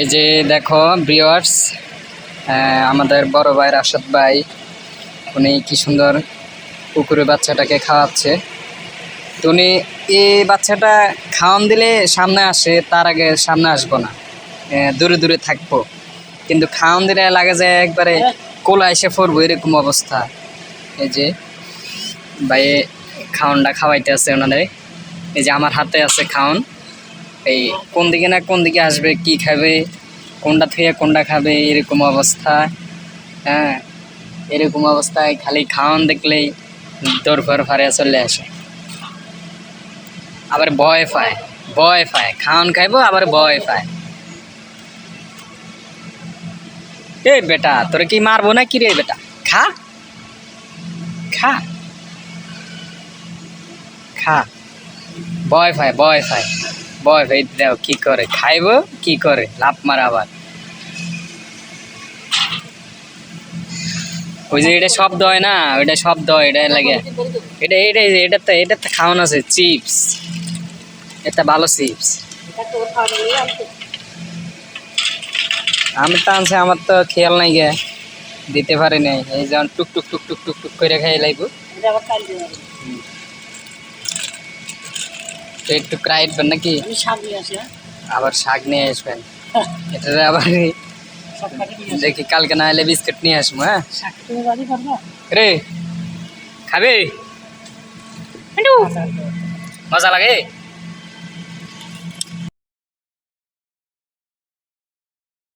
এই যে দেখো ব্রিওয়ার্স আমাদের বড় ভাই রাশাদ ভাই, উনি কি সুন্দর কুকুরের বাচ্চাটাকে খাওয়াচ্ছে। তো উনি এই বাচ্চাটা খাওয়ান দিলে সামনে আসে, তার আগে সামনে আসব না। দূরে দূরে থাকব। কিন্তু খাওয়ান দিলে লাগে যে একবারে কোলা এসে পড়ব, এরকম অবস্থা। এই যে ভাই খাওয়ানটা খাওয়াইতে আছে ওনাদের এই যে আমার হাতে আছে খাওন এই কোন দিকে না কোন দিকে আসবে, কি খাবে, কোনটা থেকে কোনটা খাবে, এরকম অবস্থা। হ্যাঁ এরকম অবস্থায় খালি খাওয়ান দেখলেই দৌড় ফর ফারে চলে আসে। আবার ভয় পায় ভয় পায়। খাওয়ান খাইবো, আবার ভয় পায়। এ বেটা, তোরে কি মারবো না কি রে বেটা? খা। খা। খা। ভয় পায় ভয় পায়। ভয় ভাই দাও কি করে? খাইব? কি করে? লাভ মারা আবার। ওই যে এটা শব্দ হয় না? ওইটা শব্দ হয় এটা লাগে। এটা এটা এটা তো এটা তো খাওয়ানো আছে চিপস। এটা ভালো চিপস। আমি তো আনছি আমার তো খেয়াল নাই গে। দিতে পারি নাই। এই যেমন টুক টুক টুক টুক টুক টুক করে খাই লাগবো তো একটু ক্রাইটবেন নাকি আবার শাক নিয়ে আসবেন এটা আবার দেখি কালকে না এলে বিস্কুট নিয়ে আসব হ্যাঁ রে খাবে মজা লাগে